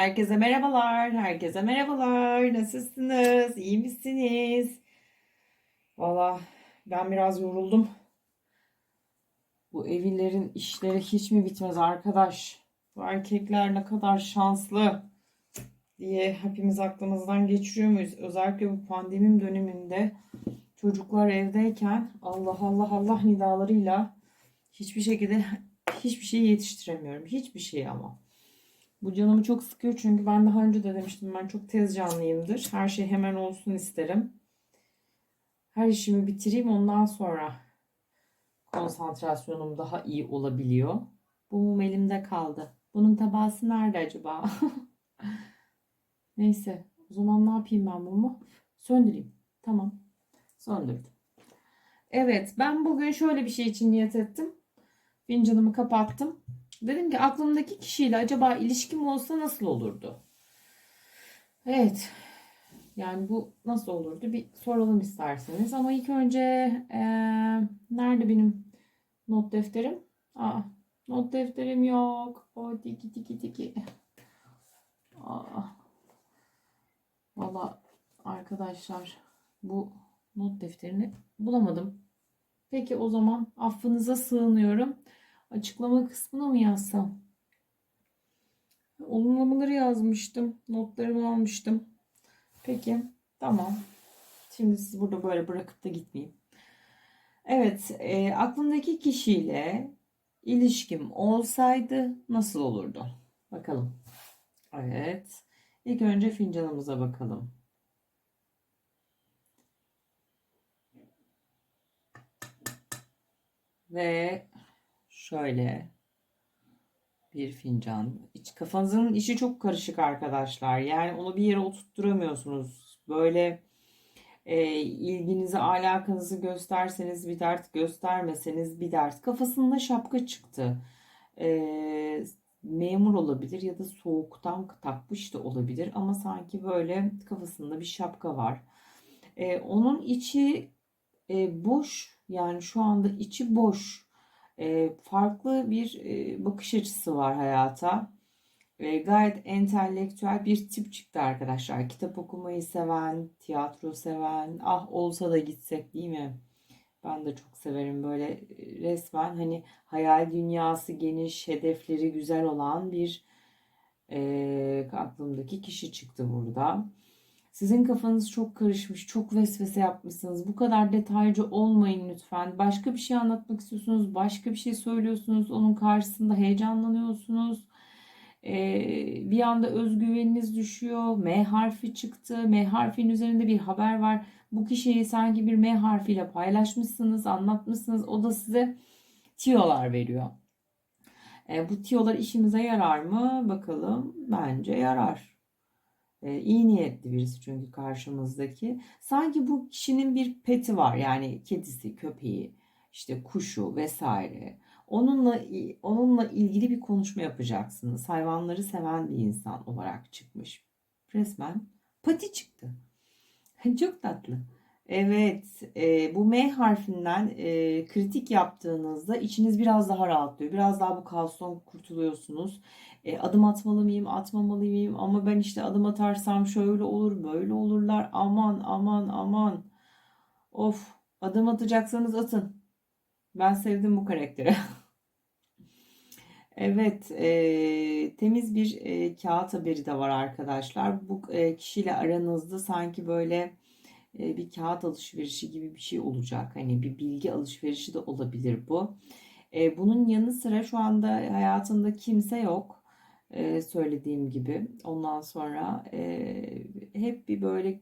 Herkese merhabalar, herkese merhabalar. Nasılsınız? İyi misiniz? Valla ben biraz yoruldum. Bu evlilerin işleri hiç mi bitmez arkadaş? Bu erkekler ne kadar şanslı diye hepimiz aklımızdan geçiriyor muyuz? Özellikle bu pandemi döneminde çocuklar evdeyken Allah Allah Allah nidalarıyla hiçbir şekilde hiçbir şey yetiştiremiyorum. Hiçbir şey ama. Bu canımı çok sıkıyor çünkü ben daha önce de demiştim ben çok tez canlıyımdır. Her şey hemen olsun isterim. Her işimi bitireyim ondan sonra konsantrasyonum daha iyi olabiliyor. Bu mum elimde kaldı. Bunun tabağısı nerede acaba? Neyse o zaman ne yapayım ben mumu? Söndüreyim. Tamam. Söndürdüm. Evet ben bugün şöyle bir şey için niyet ettim. Fincanımı kapattım. Dedim ki aklımdaki kişiyle acaba ilişkim olsa nasıl olurdu? Evet. Yani bu nasıl olurdu? Bir soralım isterseniz. Ama ilk önce eee, nerede benim not defterim? Aa, not defterim yok. O tiki tiki tiki. Aa. Valla arkadaşlar bu not defterini bulamadım. Peki o zaman affınıza sığınıyorum. Açıklama kısmına mı yazsam? Olumlamaları yazmıştım. Notlarımı almıştım. Peki. Tamam. Şimdi sizi burada böyle bırakıp da gitmeyeyim. Evet. E, aklımdaki kişiyle ilişkim olsaydı nasıl olurdu? Bakalım. Evet. İlk önce fincanımıza bakalım. Ve şöyle bir fincan. İç, kafanızın işi çok karışık arkadaşlar. Yani onu bir yere oturtturamıyorsunuz. Böyle e, ilginizi, alakanızı gösterseniz bir dert, göstermeseniz bir dert. Kafasında şapka çıktı. E, memur olabilir ya da soğuktan takmış da olabilir. Ama sanki böyle kafasında bir şapka var. E, onun içi e, boş. Yani şu anda içi boş e, farklı bir e, bakış açısı var hayata. E, gayet entelektüel bir tip çıktı arkadaşlar. Kitap okumayı seven, tiyatro seven, ah olsa da gitsek değil mi? Ben de çok severim böyle e, resmen hani hayal dünyası geniş, hedefleri güzel olan bir e, aklımdaki kişi çıktı burada. Sizin kafanız çok karışmış, çok vesvese yapmışsınız. Bu kadar detaycı olmayın lütfen. Başka bir şey anlatmak istiyorsunuz, başka bir şey söylüyorsunuz. Onun karşısında heyecanlanıyorsunuz. Ee, bir anda özgüveniniz düşüyor. M harfi çıktı. M harfinin üzerinde bir haber var. Bu kişiyi sanki bir M harfiyle paylaşmışsınız, anlatmışsınız. O da size tiyolar veriyor. Ee, bu tiyolar işimize yarar mı? Bakalım. Bence yarar. İyi niyetli birisi çünkü karşımızdaki. Sanki bu kişinin bir peti var yani kedisi, köpeği, işte kuşu vesaire. Onunla onunla ilgili bir konuşma yapacaksınız. Hayvanları seven bir insan olarak çıkmış. Resmen pati çıktı. Çok tatlı. Evet, e, bu M harfinden e, kritik yaptığınızda içiniz biraz daha rahatlıyor. Biraz daha bu kaostan kurtuluyorsunuz. E, adım atmalı mıyım, atmamalı mıyım? Ama ben işte adım atarsam şöyle olur, böyle olurlar. Aman, aman, aman. Of, adım atacaksanız atın. Ben sevdim bu karakteri. Evet, e, temiz bir e, kağıt haberi de var arkadaşlar. Bu e, kişiyle aranızda sanki böyle bir kağıt alışverişi gibi bir şey olacak. Hani bir bilgi alışverişi de olabilir bu. E, bunun yanı sıra şu anda hayatında kimse yok. E, söylediğim gibi. Ondan sonra hep bir böyle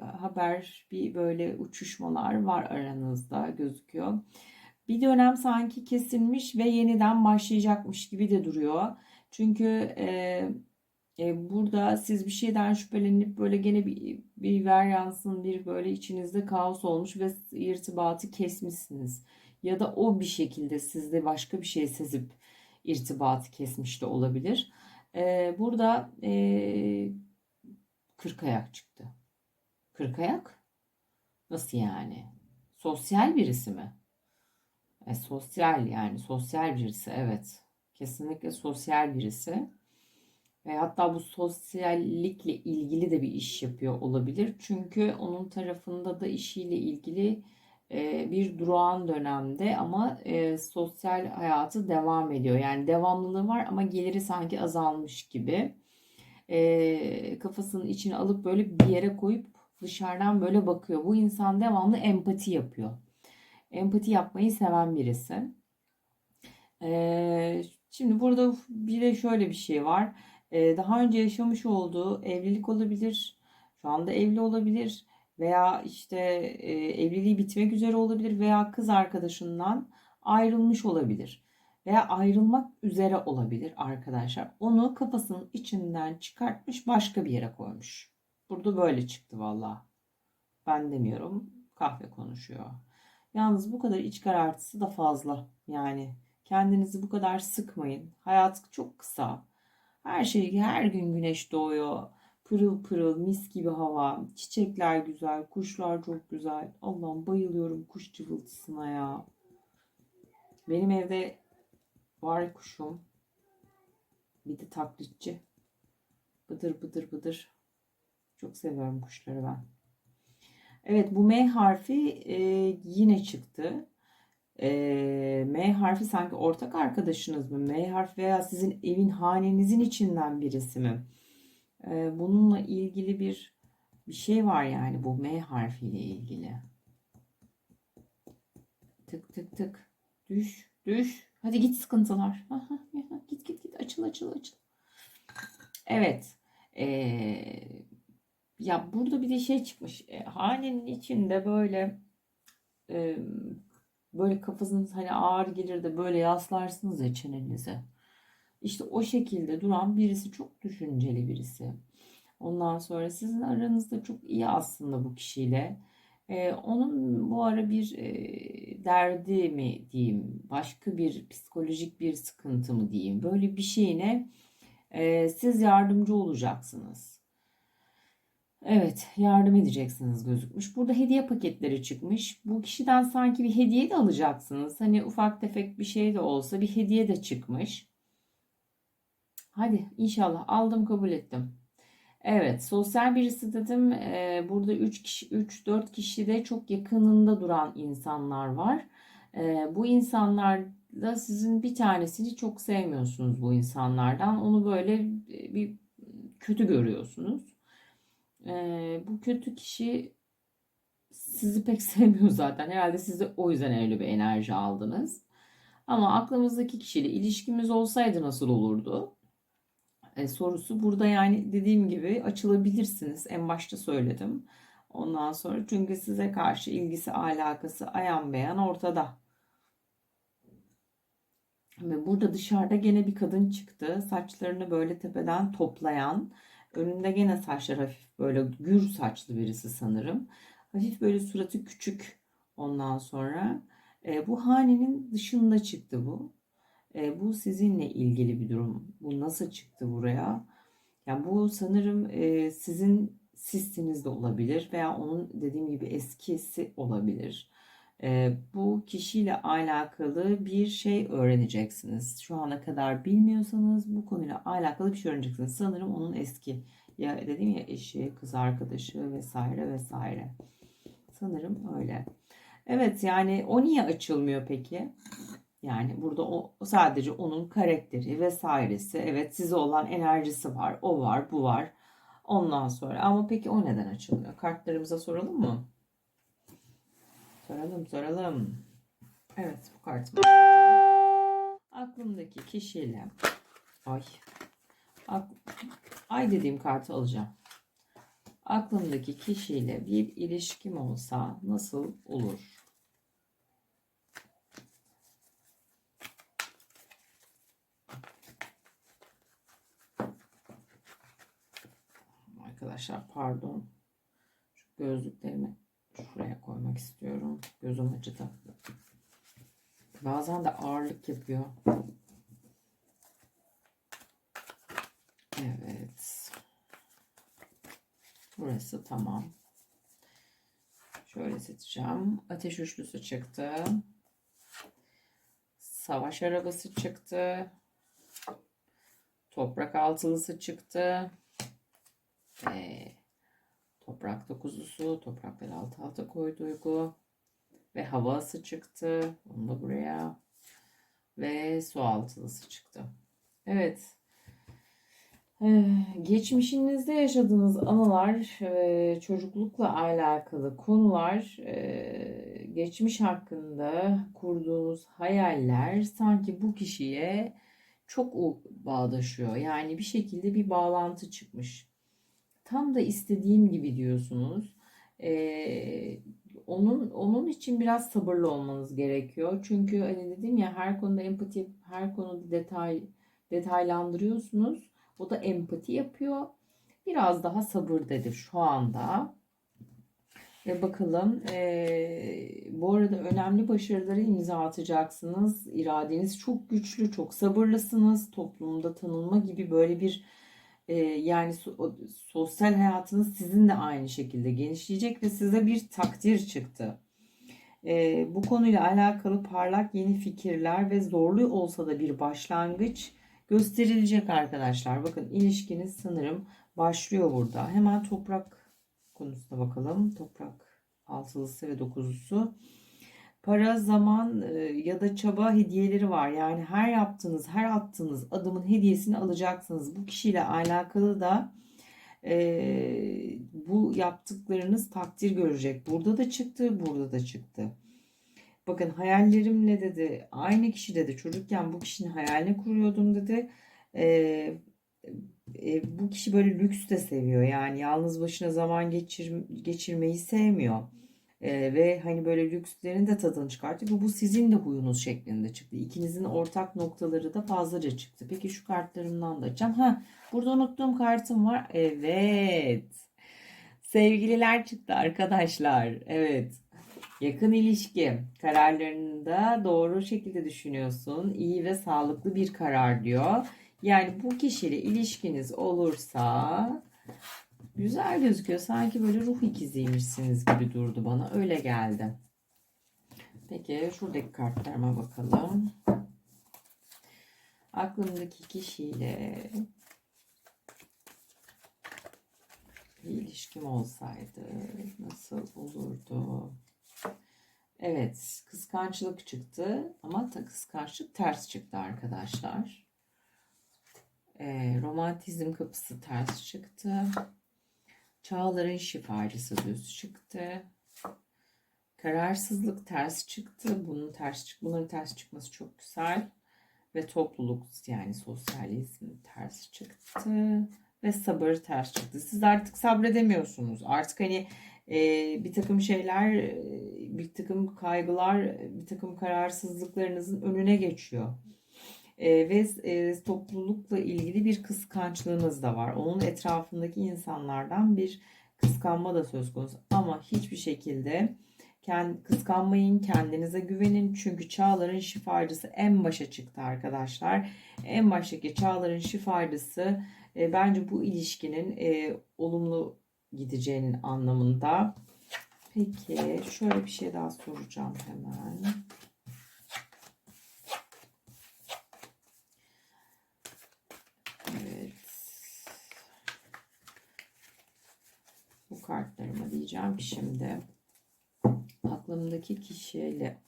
haber, bir böyle uçuşmalar var aranızda gözüküyor. Bir dönem sanki kesilmiş ve yeniden başlayacakmış gibi de duruyor. Çünkü e, burada siz bir şeyden şüphelenip böyle gene bir, bir varyansın bir böyle içinizde kaos olmuş ve irtibatı kesmişsiniz. Ya da o bir şekilde sizde başka bir şey sezip irtibatı kesmiş de olabilir. E, burada e, kırk ayak çıktı. Kırk ayak? Nasıl yani? Sosyal birisi mi? E, sosyal yani sosyal birisi evet. Kesinlikle sosyal birisi. Ve hatta bu sosyallikle ilgili de bir iş yapıyor olabilir. Çünkü onun tarafında da işiyle ilgili e, bir durağan dönemde ama e, sosyal hayatı devam ediyor. Yani devamlılığı var ama geliri sanki azalmış gibi. E, kafasının içine alıp böyle bir yere koyup dışarıdan böyle bakıyor. Bu insan devamlı empati yapıyor. Empati yapmayı seven birisi. E, şimdi burada bir de şöyle bir şey var. E, daha önce yaşamış olduğu evlilik olabilir. Şu anda evli olabilir veya işte e, evliliği bitmek üzere olabilir veya kız arkadaşından ayrılmış olabilir veya ayrılmak üzere olabilir arkadaşlar. Onu kafasının içinden çıkartmış başka bir yere koymuş. Burada böyle çıktı valla. Ben demiyorum. Kahve konuşuyor. Yalnız bu kadar iç karartısı da fazla. Yani kendinizi bu kadar sıkmayın. Hayat çok kısa. Her şey her gün güneş doğuyor. Pırıl pırıl mis gibi hava. Çiçekler güzel. Kuşlar çok güzel. Allah'ım bayılıyorum kuş cıvıltısına ya. Benim evde var kuşum. Bir de taklitçi. Bıdır bıdır bıdır. Çok seviyorum kuşları ben. Evet bu M harfi e, yine çıktı. E, M harfi sanki ortak arkadaşınız mı? M harfi veya sizin evin hanenizin içinden birisi mi? E, bununla ilgili bir bir şey var yani bu M harfiyle ilgili. Tık tık tık. Düş düş. Hadi git sıkıntılar. Git git git açıl açıl açıl. Evet. Ee, ya burada bir de şey çıkmış. E, hanenin içinde böyle e, böyle kafanız hani ağır gelir de böyle yaslarsınız ya çenenize. İşte o şekilde duran birisi çok düşünceli birisi. Ondan sonra sizin aranızda çok iyi aslında bu kişiyle. Ee, onun bu ara bir e, derdi mi diyeyim, başka bir psikolojik bir sıkıntı mı diyeyim, böyle bir şeyine e, siz yardımcı olacaksınız. Evet, yardım edeceksiniz gözükmüş. Burada hediye paketleri çıkmış. Bu kişiden sanki bir hediye de alacaksınız. Hani ufak tefek bir şey de olsa bir hediye de çıkmış. Hadi inşallah aldım kabul ettim. Evet, sosyal birisi dedim. Ee, burada 3 kişi, 3 4 kişi de çok yakınında duran insanlar var. Ee, bu insanlarla sizin bir tanesini çok sevmiyorsunuz bu insanlardan. Onu böyle e, bir kötü görüyorsunuz. Ee, bu kötü kişi sizi pek sevmiyor zaten. Herhalde siz de o yüzden öyle bir enerji aldınız. Ama aklımızdaki kişiyle ilişkimiz olsaydı nasıl olurdu? e, sorusu. Burada yani dediğim gibi açılabilirsiniz. En başta söyledim. Ondan sonra çünkü size karşı ilgisi alakası ayan beyan ortada. Ve burada dışarıda gene bir kadın çıktı. Saçlarını böyle tepeden toplayan. Önünde gene saçlar hafif böyle gür saçlı birisi sanırım. Hafif böyle suratı küçük ondan sonra. E, bu hanenin dışında çıktı bu. E, bu sizinle ilgili bir durum. Bu nasıl çıktı buraya? Yani bu sanırım e, sizin sistiniz de olabilir veya onun dediğim gibi eskisi olabilir. E, bu kişiyle alakalı bir şey öğreneceksiniz. Şu ana kadar bilmiyorsanız bu konuyla alakalı bir şey öğreneceksiniz. Sanırım onun eski ya dedim ya eşi, kız arkadaşı vesaire vesaire. Sanırım öyle. Evet yani o niye açılmıyor peki? Yani burada o sadece onun karakteri vesairesi. Evet size olan enerjisi var. O var, bu var. Ondan sonra ama peki o neden açılıyor? Kartlarımıza soralım mı? Soralım, soralım. Evet bu kartımı aklımdaki kişiyle ay ay dediğim kartı alacağım. Aklımdaki kişiyle bir ilişkim olsa nasıl olur? arkadaşlar pardon. Şu gözlüklerimi şuraya koymak istiyorum. Gözüm acıdı. Bazen de ağırlık yapıyor. Evet. Burası tamam. Şöyle seçeceğim. Ateş üçlüsü çıktı. Savaş arabası çıktı. toprak altılısı çıktı. Ve toprak dokuzusu, toprak bel altı alta koy duygu. Ve havası çıktı. Onu da buraya. Ve su altılısı çıktı. Evet. Ee, Geçmişinizde yaşadığınız anılar, e, çocuklukla alakalı konular, e, geçmiş hakkında kurduğunuz hayaller sanki bu kişiye çok bağdaşıyor. Yani bir şekilde bir bağlantı çıkmış. Tam da istediğim gibi diyorsunuz. Ee, onun onun için biraz sabırlı olmanız gerekiyor. Çünkü hani dedim ya her konuda empati, her konuda detay detaylandırıyorsunuz. O da empati yapıyor. Biraz daha sabır dedi şu anda. Ve bakalım eee, bu arada önemli başarıları imza atacaksınız. İradeniz çok güçlü, çok sabırlısınız. Toplumda tanınma gibi böyle bir eee, yani sosyal hayatınız sizin de aynı şekilde genişleyecek ve size bir takdir çıktı. Eee, bu konuyla alakalı parlak yeni fikirler ve zorlu olsa da bir başlangıç gösterilecek arkadaşlar. Bakın ilişkiniz sanırım başlıyor burada. Hemen toprak konusuna bakalım. Toprak altılısı ve dokuzlusu. Para, zaman e, ya da çaba hediyeleri var. Yani her yaptığınız, her attığınız adımın hediyesini alacaksınız. Bu kişiyle alakalı da e, bu yaptıklarınız takdir görecek. Burada da çıktı, burada da çıktı. Bakın hayallerimle dedi, aynı kişi dedi. Çocukken bu kişinin hayalini kuruyordum dedi. E, e, bu kişi böyle lüks de seviyor. Yani yalnız başına zaman geçir, geçirmeyi sevmiyor. E, ve hani böyle lükslerin de tadını çıkartıyor. Bu, bu sizin de huyunuz şeklinde çıktı. İkinizin ortak noktaları da fazlaca çıktı. Peki şu kartlarımdan da açacağım. Ha, burada unuttuğum kartım var. Evet. Sevgililer çıktı arkadaşlar. Evet. Yakın ilişki kararlarında doğru şekilde düşünüyorsun. İyi ve sağlıklı bir karar diyor. Yani bu kişiyle ilişkiniz olursa güzel gözüküyor. Sanki böyle ruh ikiziymişsiniz gibi durdu bana. Öyle geldi. Peki şuradaki kartlarıma bakalım. Aklımdaki kişiyle bir ilişkim olsaydı nasıl olurdu? Evet, kıskançlık çıktı ama ta kıskançlık ters çıktı arkadaşlar. Ee, romantizm kapısı ters çıktı. Çağların şifacısı düz çıktı. Kararsızlık ters çıktı. Bunun ters çık bunların ters çıkması çok güzel. Ve topluluk yani sosyalizm ters çıktı. Ve sabır ters çıktı. Siz artık sabredemiyorsunuz. Artık hani e, bir takım şeyler, e, bir takım kaygılar, bir takım kararsızlıklarınızın önüne geçiyor. E, ve e, toplulukla ilgili bir kıskançlığınız da var. Onun etrafındaki insanlardan bir kıskanma da söz konusu. Ama hiçbir şekilde kend, kıskanmayın, kendinize güvenin. Çünkü çağların şifacısı en başa çıktı arkadaşlar. En baştaki çağların şifacısı e, bence bu ilişkinin e, olumlu gideceğinin anlamında. Peki şöyle bir şey daha soracağım hemen. Evet. Bu kartlarıma diyeceğim ki şimdi aklımdaki kişiyle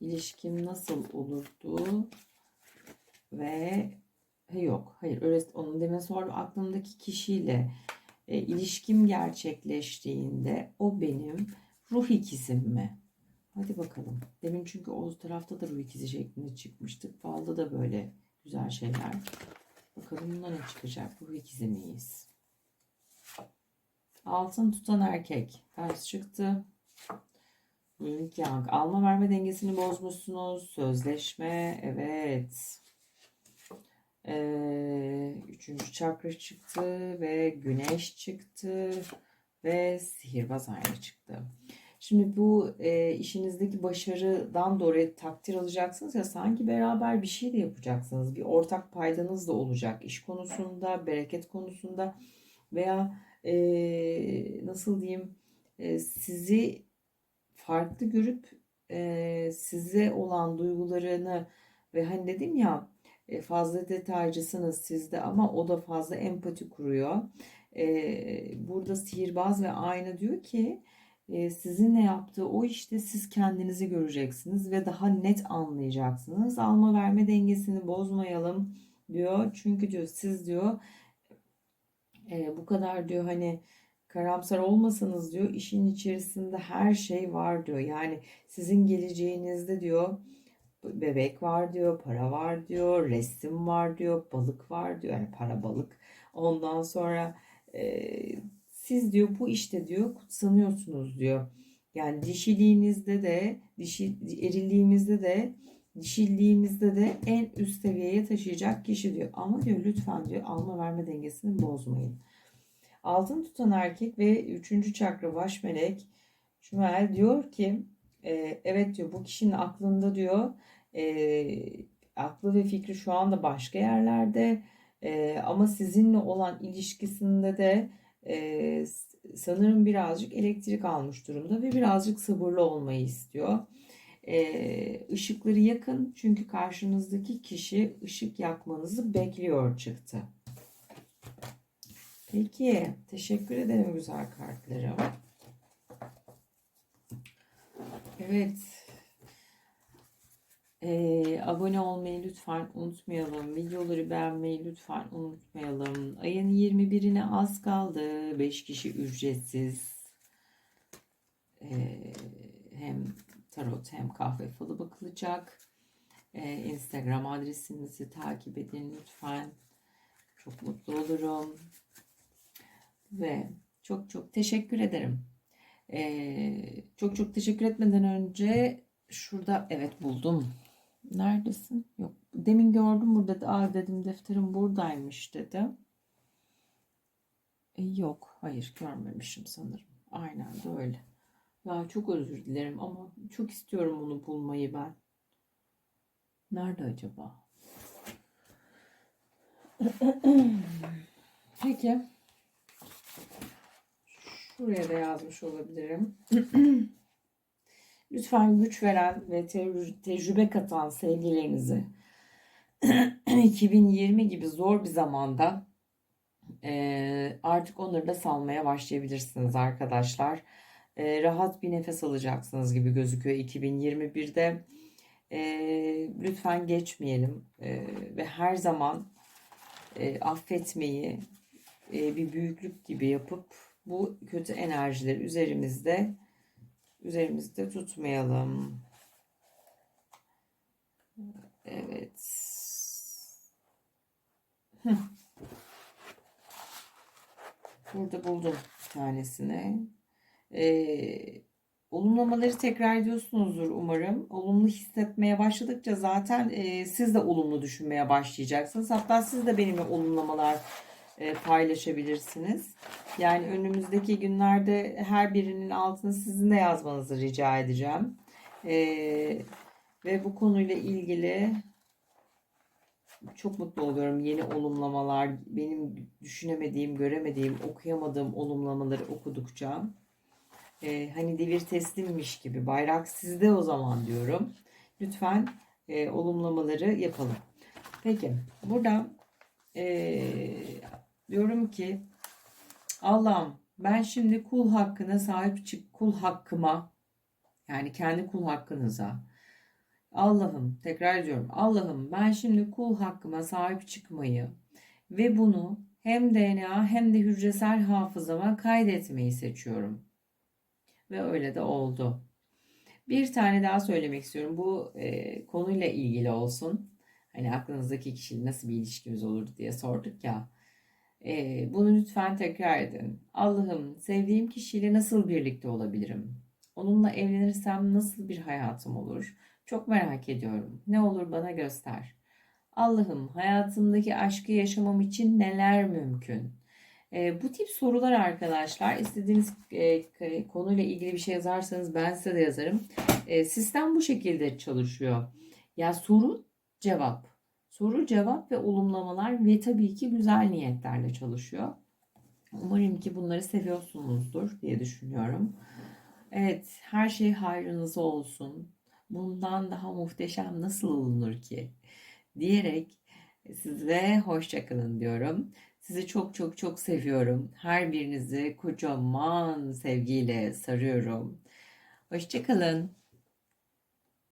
ilişkim nasıl olurdu ve yok hayır öyle onun deme sonra aklımdaki kişiyle e, ilişkim gerçekleştiğinde o benim ruh ikizim mi? Hadi bakalım. Demin çünkü o tarafta da ruh ikizi şeklinde çıkmıştık. Falda da böyle güzel şeyler. Bakalım bunda ne çıkacak? Ruh ikizi miyiz? Altın tutan erkek. Ters çıktı. Yin yang. Alma verme dengesini bozmuşsunuz. Sözleşme. Evet. Ee, üçüncü çakra çıktı ve güneş çıktı ve sihirbaz ayna çıktı. Şimdi bu e, işinizdeki başarıdan dolayı takdir alacaksınız ya sanki beraber bir şey de yapacaksınız. Bir ortak paydanız da olacak. İş konusunda, bereket konusunda veya e, nasıl diyeyim e, sizi farklı görüp e, size olan duygularını ve hani dedim ya E, fazla detaycısınız siz de ama o da fazla empati kuruyor. E, burada sihirbaz ve ayna diyor ki e, sizinle yaptığı o işte siz kendinizi göreceksiniz ve daha net anlayacaksınız. Alma verme dengesini bozmayalım diyor. Çünkü diyor siz diyor e, bu kadar diyor hani karamsar olmasanız diyor işin içerisinde her şey var diyor. Yani sizin geleceğinizde diyor bebek var diyor, para var diyor, resim var diyor, balık var diyor. Yani para balık. Ondan sonra e, siz diyor bu işte diyor kutsanıyorsunuz diyor. Yani dişiliğinizde de, dişi, erilliğimizde de, dişilliğimizde de en üst seviyeye taşıyacak kişi diyor. Ama diyor lütfen diyor alma verme dengesini bozmayın. Altın tutan erkek ve üçüncü çakra baş melek Şümel diyor ki e, evet diyor bu kişinin aklında diyor e, aklı ve fikri şu anda başka yerlerde e, ama sizinle olan ilişkisinde de e, sanırım birazcık elektrik almış durumda ve birazcık sabırlı olmayı istiyor. E, ışıkları yakın çünkü karşınızdaki kişi ışık yakmanızı bekliyor çıktı. Peki teşekkür ederim güzel kartlarım. Evet ee, abone olmayı lütfen unutmayalım. Videoları beğenmeyi lütfen unutmayalım. Ayın 21'ine az kaldı. 5 kişi ücretsiz. Ee, hem tarot hem kahve falı bakılacak. Ee, Instagram adresimizi takip edin lütfen. Çok mutlu olurum. Ve çok çok teşekkür ederim. Ee, çok çok teşekkür etmeden önce şurada evet buldum. Neredesin? Yok. Demin gördüm burada. Aa dedim defterim buradaymış dedi. E, yok. Hayır görmemişim sanırım. Aynen de öyle. Ya çok özür dilerim ama çok istiyorum onu bulmayı ben. Nerede acaba? Peki. Şuraya da yazmış olabilirim. Lütfen güç veren ve tecrübe katan sevgilerinizi 2020 gibi zor bir zamanda artık onları da salmaya başlayabilirsiniz arkadaşlar. E, rahat bir nefes alacaksınız gibi gözüküyor 2021'de. E, lütfen geçmeyelim ve her zaman affetmeyi bir büyüklük gibi yapıp bu kötü enerjileri üzerimizde üzerimizde tutmayalım. Evet. Burada buldum bir tanesini. Ee, olumlamaları tekrar ediyorsunuzdur umarım. Olumlu hissetmeye başladıkça zaten e, siz de olumlu düşünmeye başlayacaksınız. Hatta siz de benimle olumlamalar e, paylaşabilirsiniz. Yani önümüzdeki günlerde her birinin altını sizin de yazmanızı rica edeceğim. E, ve bu konuyla ilgili çok mutlu oluyorum. Yeni olumlamalar, benim düşünemediğim, göremediğim, okuyamadığım olumlamaları okudukça. E, hani devir teslimmiş gibi bayrak sizde o zaman diyorum. Lütfen e, olumlamaları yapalım. Peki burada e, Diyorum ki Allah'ım ben şimdi kul hakkına sahip çık kul hakkıma yani kendi kul hakkınıza Allah'ım tekrar ediyorum Allah'ım ben şimdi kul hakkıma sahip çıkmayı ve bunu hem DNA hem de hücresel hafızama kaydetmeyi seçiyorum. Ve öyle de oldu. Bir tane daha söylemek istiyorum. Bu e, konuyla ilgili olsun. Hani aklınızdaki kişiyle nasıl bir ilişkimiz olur diye sorduk ya. E, bunu lütfen tekrar edin. Allah'ım sevdiğim kişiyle nasıl birlikte olabilirim? Onunla evlenirsem nasıl bir hayatım olur? Çok merak ediyorum. Ne olur bana göster. Allah'ım hayatımdaki aşkı yaşamam için neler mümkün? E, bu tip sorular arkadaşlar istediğiniz e, konuyla ilgili bir şey yazarsanız ben size de yazarım. E, sistem bu şekilde çalışıyor. Ya soru cevap. Soru, cevap ve olumlamalar ve tabii ki güzel niyetlerle çalışıyor. Umarım ki bunları seviyorsunuzdur diye düşünüyorum. Evet, her şey hayrınıza olsun. Bundan daha muhteşem nasıl olunur ki? Diyerek Size hoşça kalın diyorum. Sizi çok çok çok seviyorum. Her birinizi kocaman sevgiyle sarıyorum. Hoşça kalın.